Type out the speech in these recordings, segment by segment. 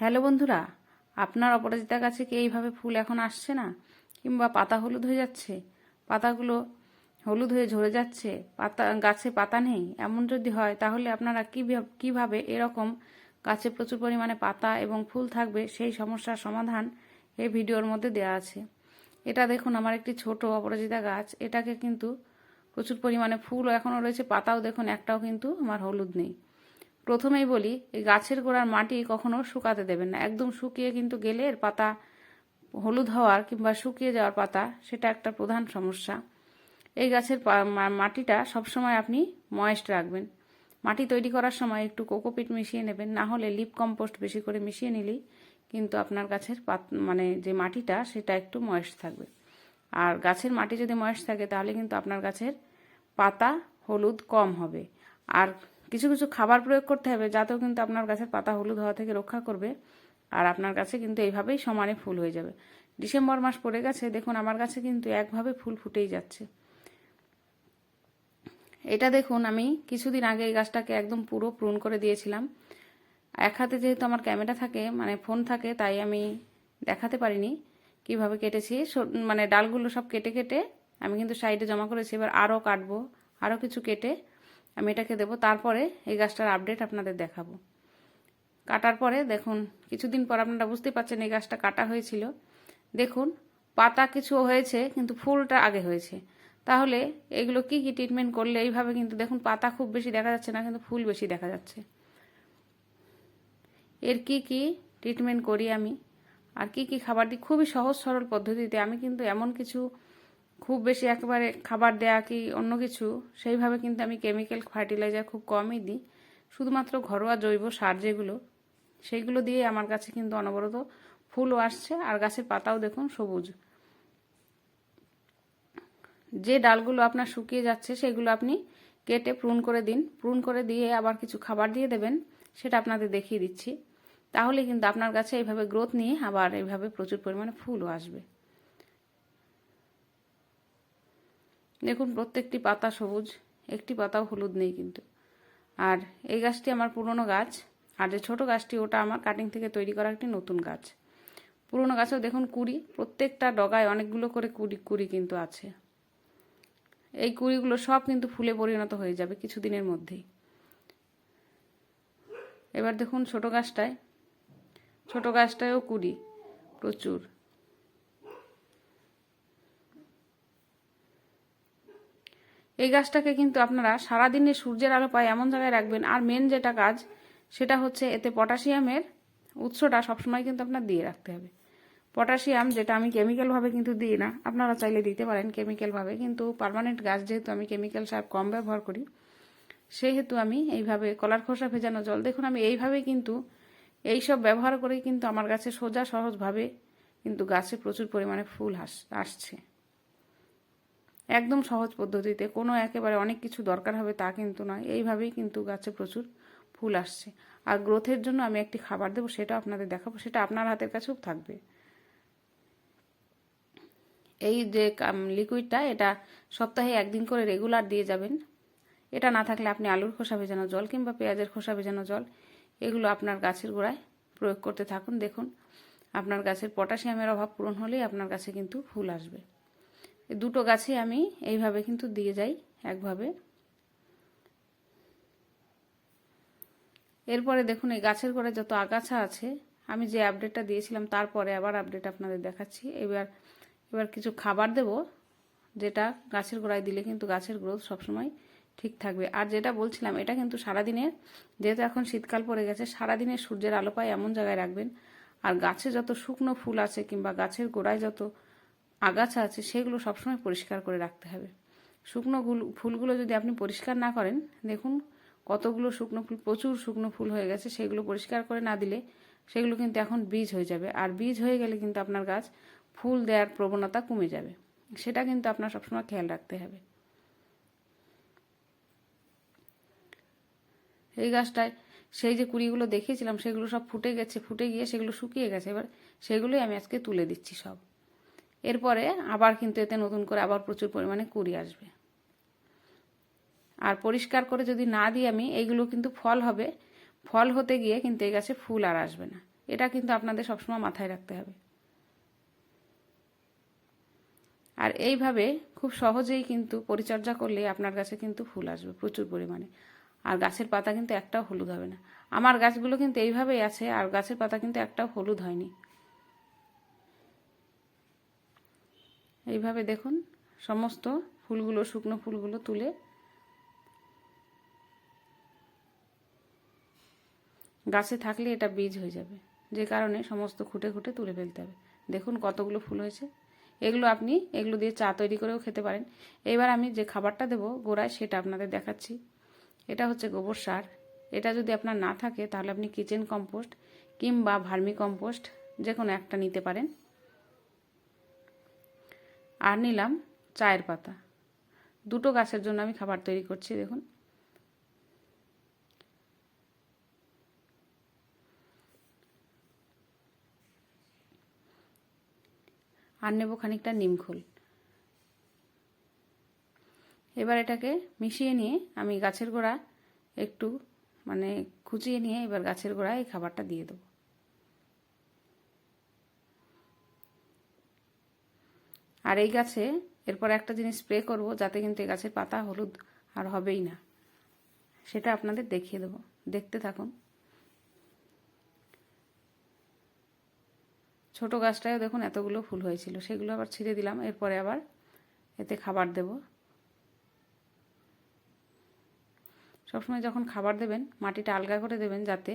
Hello বন্ধুরা, আপনার অপরাজিতা গাছে কি এইভাবে ফুল এখন আসছে না? কিংবা পাতা হলুদ হয়ে যাচ্ছে? পাতাগুলো হলুদ হয়ে ঝরে যাচ্ছে? পাতা, গাছে পাতা নেই? এমন যদি হয়, তাহলে আপনারা কীভাবে কীভাবে এরকম গাছে প্রচুর পরিমাণে পাতা এবং ফুল থাকবে? সেই সমস্যার সমাধান এই ভিডিওর মধ্যে দেওয়া আছে। এটা দেখুন, আমার একটি ছোট অপরাজিতা গাছ। এটাকে কিন্তু প্রচুর পরিমাণে ফুলও এখনও রয়েছে, পাতাও দেখুন, একটাও কিন্তু আমার হলুদ নেই। প্রথমেই বলি, এই গাছের গোড়ার মাটি কখনো শুকাতে দেবেন না। একদম শুকিয়ে কিন্তু গেলে এর পাতা হলুদ হওয়ার কিংবা শুকিয়ে যাওয়ার পাতা, সেটা একটা প্রধান সমস্যা। এই গাছের মাটিটা সবসময় আপনি ময়েস্ট রাখবেন। মাটি তৈরি করার সময় একটু কোকোপিট মিশিয়ে নেবেন, না হলে লিপ কম্পোস্ট বেশি করে মিশিয়ে নিলেই কিন্তু আপনার গাছের পাত মানে যে মাটিটা, সেটা একটু ময়েস্ট থাকবে। আর গাছের মাটি যদি ময়েস্ট থাকে, তাহলে কিন্তু আপনার গাছের পাতা হলুদ কম হবে। আর কিছু কিছু খাবার প্রয়োগ করতে হবে যাতেও কিন্তু আপনার গাছের পাতা হলুদ হওয়া থেকে রক্ষা করবে। আর আপনার কাছে কিন্তু এইভাবেই সমানে ফুল হয়ে যাবে। ডিসেম্বর মাস পড়ে গেছে, দেখুন আমার কাছে কিন্তু একভাবে ফুল ফুটেই যাচ্ছে। এটা দেখুন, আমি কিছুদিন আগে এই গাছটাকে একদম পুরো প্রুন করে দিয়েছিলাম। এক হাতে যেহেতু আমার ক্যামেরা থাকে মানে ফোন থাকে, তাই আমি দেখাতে পারিনি কীভাবে কেটেছি। মানে ডালগুলো সব কেটে কেটে আমি কিন্তু সাইডে জমা করেছি। এবার আরও কাটবো, আরও কিছু কেটে আমি এটাকে দেবো। তারপরে এই গাছটার আপডেট আপনাদের দেখাবো। কাটার পরে দেখুন, কিছুদিন পর আপনারা বুঝতে পারছেন এই গাছটা কাটা হয়েছিল। দেখুন, পাতা কিছু হয়েছে, কিন্তু ফুলটা আগে হয়েছে। তাহলে এগুলো কি কি ট্রিটমেন্ট করলে? এইভাবে কিন্তু দেখুন, পাতা খুব বেশি দেখা যাচ্ছে না, কিন্তু ফুল বেশি দেখা যাচ্ছে। এর কি কি ট্রিটমেন্ট করি আমি? আর কি কি খাবার দিই? খুবই সহজ, সরল পদ্ধতিতে আমি কিন্তু এমন কিছু খুব বেশি একেবারে খাবার দেয়া কি অন্য কিছু, সেইভাবে কিন্তু আমি কেমিক্যাল ফার্টিলাইজার খুব কমই দিই। শুধুমাত্র ঘরোয়া জৈব সার যেগুলো, সেইগুলো দিয়ে আমার কাছে কিন্তু অনবরত ফুলও আসছে। আর গাছের পাতাও দেখুন সবুজ। যে ডালগুলো আপনার শুকিয়ে যাচ্ছে, সেগুলো আপনি কেটে প্রুন করে দিন। প্রুন করে দিয়ে আবার কিছু খাবার দিয়ে দেবেন, সেটা আপনাদের দেখিয়ে দিচ্ছি। তাহলে কিন্তু আপনার কাছে এইভাবে গ্রোথ নিয়ে আবার এইভাবে প্রচুর পরিমাণে ফুলও আসবে। দেখুন, প্রত্যেকটি পাতা সবুজ, একটি পাতাও হলুদ নেই কিন্তু। আর এই গাছটি আমার পুরনো গাছ। আর যে ছোট গাছটি, ওটা আমার কাটিং থেকে তৈরি করা একটি নতুন গাছ। পুরনো গাছেও দেখুন কুড়ি, প্রত্যেকটা ডগায় অনেকগুলো করে কুড়ি কুড়ি কিন্তু আছে। এই কুড়িগুলো সব কিন্তু ফুলে পরিণত হয়ে যাবে কিছুদিনের মধ্যেই। এবার দেখুন ছোট গাছটায়। ছোট গাছটায়ও কুড়ি, প্রচুর। এই গাছটাকে কিন্তু আপনারা সারাদিনে সূর্যের আলো পায় এমন জায়গায় রাখবেন, আর মেন যেটা কাজ, সেটা হচ্ছে এতে পটাশিয়ামের উৎসটা সবসময় কিন্তু আপনার দিয়ে রাখতে হবে। পটাশিয়াম, যেটা আমি কেমিক্যালভাবে কিন্তু দিই না, আপনারা চাইলে দিতে পারেন কেমিক্যালভাবে কিন্তু পারমানেন্ট গাছ যেহেতু আমি কেমিক্যাল সার কম ব্যবহার করি, সেহেতু আমি এইভাবে কলার খোসা ভেজানো জল, দেখুন আমি এইভাবে কিন্তু এই সব ব্যবহার করেই কিন্তু আমার গাছে সোজা সহজভাবে কিন্তু গাছে প্রচুর পরিমাণে ফুল আসছে। একদম সহজ পদ্ধতিতে, কোনো একেবারে অনেক কিছু দরকার হবে তা কিন্তু নয়। এইভাবেই কিন্তু গাছে প্রচুর ফুল আসছে। আর গ্রোথের জন্য আমি একটি খাবার দেবো, সেটা আপনাদের দেখাবো, সেটা আপনার হাতের কাছেও থাকবে। এই যে লিকুইডটা, এটা সপ্তাহে একদিন করে রেগুলার দিয়ে যাবেন। এটা না থাকলে আপনি আলুর খোসা ভেজানো জল কিংবা পেঁয়াজের খোসা ভেজানো জল, এগুলো আপনার গাছের গোড়ায় প্রয়োগ করতে থাকুন। দেখুন, আপনার গাছের পটাশিয়ামের অভাব পূরণ হলেই আপনার গাছে কিন্তু ফুল আসবে। দুটো গাছে আমি এইভাবে কিন্তু দিয়ে যাই একভাবে। এরপরে দেখুন এই গাছের গোড়ায় যত আগাছা আছে, আমি যে আপডেটটা দিয়েছিলাম, তারপরে আবার আপডেট আপনাদের দেখাচ্ছি। এবার এবার কিছু খাবার দেব, যেটা গাছের গোড়ায় দিলে কিন্তু গাছের গ্রোথ সবসময় ঠিক থাকবে। আর যেটা বলছিলাম, এটা কিন্তু সারাদিনের, যেহেতু এখন শীতকাল পড়ে গেছে, সারাদিনের সূর্যের আলো পায় এমন জায়গায় রাখবেন। আর গাছে যত শুকনো ফুল আছে কিংবা গাছের গোড়ায় যত আগাছা আছে, সেগুলো সবসময় পরিষ্কার করে রাখতে হবে। শুকনো ফুলগুলো যদি আপনি পরিষ্কার না করেন, দেখুন কতগুলো শুকনো ফুল, প্রচুর শুকনো ফুল হয়ে গেছে, সেগুলো পরিষ্কার করে না দিলে সেগুলো কিন্তু এখন বীজ হয়ে যাবে। আর বীজ হয়ে গেলে কিন্তু আপনার গাছ ফুল দেওয়ার প্রবণতা কমে যাবে। সেটা কিন্তু আপনার সবসময় খেয়াল রাখতে হবে। এই গাছটায় সেই যে কুড়িগুলো দেখিয়েছিলাম সেগুলো সব ফুটে গেছে, ফুটে গিয়ে সেগুলো শুকিয়ে গেছে। এবার সেগুলোই আমি আজকে তুলে দিচ্ছি সব। এরপরে আবার কিন্তু এতে নতুন করে আবার প্রচুর পরিমাণে কুড়ি আসবে। আর পরিষ্কার করে যদি না দিই আমি, এইগুলো কিন্তু ফল হবে। ফল হতে গিয়ে কিন্তু এই গাছে ফুল আর আসবে না। এটা কিন্তু আপনাদের সবসময় মাথায় রাখতে হবে। আর এইভাবে খুব সহজেই কিন্তু পরিচর্যা করলে আপনার গাছে কিন্তু ফুল আসবে প্রচুর পরিমাণে। আর গাছের পাতা কিন্তু একটাও হলুদ হবে না। আমার গাছগুলো কিন্তু এইভাবেই আছে, আর গাছের পাতা কিন্তু একটাও হলুদ হয়নি। এইভাবে দেখুন, সমস্ত ফুলগুলো, শুকনো ফুলগুলো তুলে গাছে থাকলে এটা বীজ হয়ে যাবে। যে কারণে সমস্ত খুঁটে খুঁটে তুলে ফেলতে হবে। দেখুন কতগুলো ফুল হয়েছে। এগুলো আপনি, এগুলো দিয়ে চা তৈরি করেও খেতে পারেন। এবার আমি যে খাবারটা দেবো গোড়ায়, সেটা আপনাদের দেখাচ্ছি। এটা হচ্ছে গোবর সার। এটা যদি আপনার না থাকে, তাহলে আপনি কিচেন কম্পোস্ট কিংবা ভার্মি কম্পোস্ট যে কোনো একটা নিতে পারেন। আর নিলাম চায়ের পাতা। দুটো গাছের জন্য আমি খাবার তৈরি করছি, দেখুন। আর নেব খানিকটা নিমখোল এবার এটাকে মিশিয়ে নিয়ে আমি গাছের গোড়া একটু মানে খুঁচিয়ে নিয়ে এবার গাছের গোড়ায় এই খাবারটা দিয়ে দেবো। আর এই গাছে এরপর একটা জিনিস স্প্রে করব, যাতে কিন্তু এই গাছের পাতা হলুদ আর হবেই না। সেটা আপনাদের দেখিয়ে দেবো। দেখতে থাকুন। ছোট গাছটায় দেখুন এতগুলো ফুল হয়েছিল। সেগুলো আবার ছিঁড়ে দিলাম। এরপরে আবার এতে খাবার দেব। সবসময় যখন খাবার দেবেন, মাটিটা আলগা করে দেবেন যাতে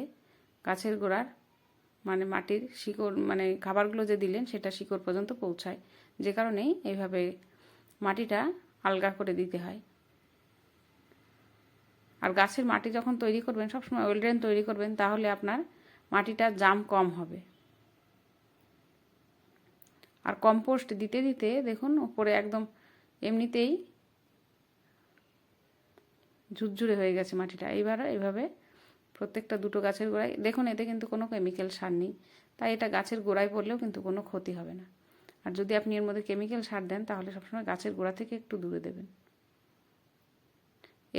গাছের গোড়ার মানে মাটির শিকড় মানে খাবারগুলো যে দিলেন সেটা শিকড় পর্যন্ত পৌঁছায়। যে কারণেই এইভাবে মাটিটা আলগা করে দিতে হয়। আর গাছের মাটি যখন তৈরি করবেন, সবসময় ওয়েল ড্রেন তৈরি করবেন, তাহলে আপনার মাটিটা জাম কম হবে। আর কম্পোস্ট দিতে দিতে দেখুন, উপরে একদম এমনিতেই ঝুরঝুরে হয়ে গেছে মাটিটা। এইবার এইভাবে প্রত্যেকটা দুটো গাছের গোড়ায়। দেখুন, এতে কিন্তু কোনো কেমিক্যাল সার নেই। তাই এটা গাছের গোড়ায় পড়লেও কিন্তু কোনো ক্ষতি হবে না। আর যদি আপনি এর মধ্যে কেমিক্যাল সার দেন, তাহলে সবসময় গাছের গোড়া থেকে একটু দূরে দেবেন।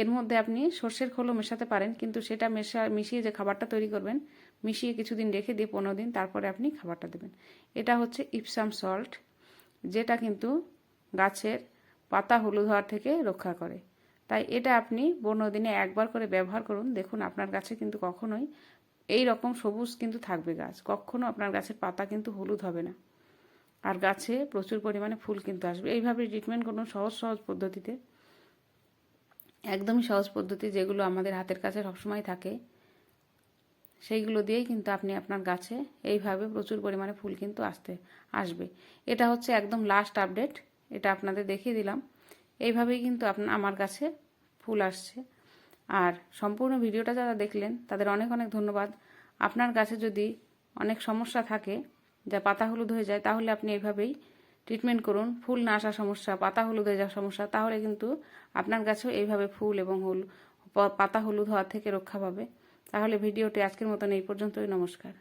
এর মধ্যে আপনি সর্ষের খোলও মেশাতে পারেন, কিন্তু সেটা মেশা, মিশিয়ে যে খাবারটা তৈরি করবেন, মিশিয়ে কিছুদিন রেখে দিয়ে পনেরো দিন তারপরে আপনি খাবারটা দেবেন। এটা হচ্ছে ইপসাম সল্ট যেটা কিন্তু গাছের পাতা হলুদ হওয়ার থেকে রক্ষা করে। তাই এটা আপনি পনেরো দিনে একবার করে ব্যবহার করুন। দেখুন আপনার গাছে কিন্তু কখনোই এই রকম সবুজ কিন্তু থাকবে গাছ। কখনো আপনার গাছের পাতা কিন্তু হলুদ হবে না। আর গাছে প্রচুর পরিমাণে ফুল কিন্তু আসবে। এইভাবে ট্রিটমেন্ট করুন সহজ সহজ পদ্ধতিতে। একদমই সহজ পদ্ধতি যেগুলো আমাদের হাতের কাছে সবসময় থাকে। সেইগুলো দিয়েই কিন্তু আপনি আপনার গাছে এইভাবে প্রচুর পরিমাণে ফুল কিন্তু আসতে, আসবে। এটা হচ্ছে একদম লাস্ট আপডেট এটা আপনাদের দেখিয়ে দিলাম। এইভাবেই কিন্তু আপনার, আমার কাছে ফুল আসছে। আর সম্পূর্ণ ভিডিওটা যারা দেখলেন, তাদের অনেক অনেক ধন্যবাদ। আপনার গাছে যদি অনেক সমস্যা থাকে, যা পাতা হলুদ হয়ে যায়, তাহলে আপনি এইভাবেই ট্রিটমেন্ট করুন। ফুল না আসা সমস্যা, পাতা হলুদ হয়ে যাওয়ার সমস্যা, তাহলে কিন্তু আপনার গাছেও এইভাবে ফুল এবং হল পাতা হলুদ হওয়া থেকে রক্ষা পাবে। তাহলে ভিডিওটি আজকের মতন এই পর্যন্তই। নমস্কার।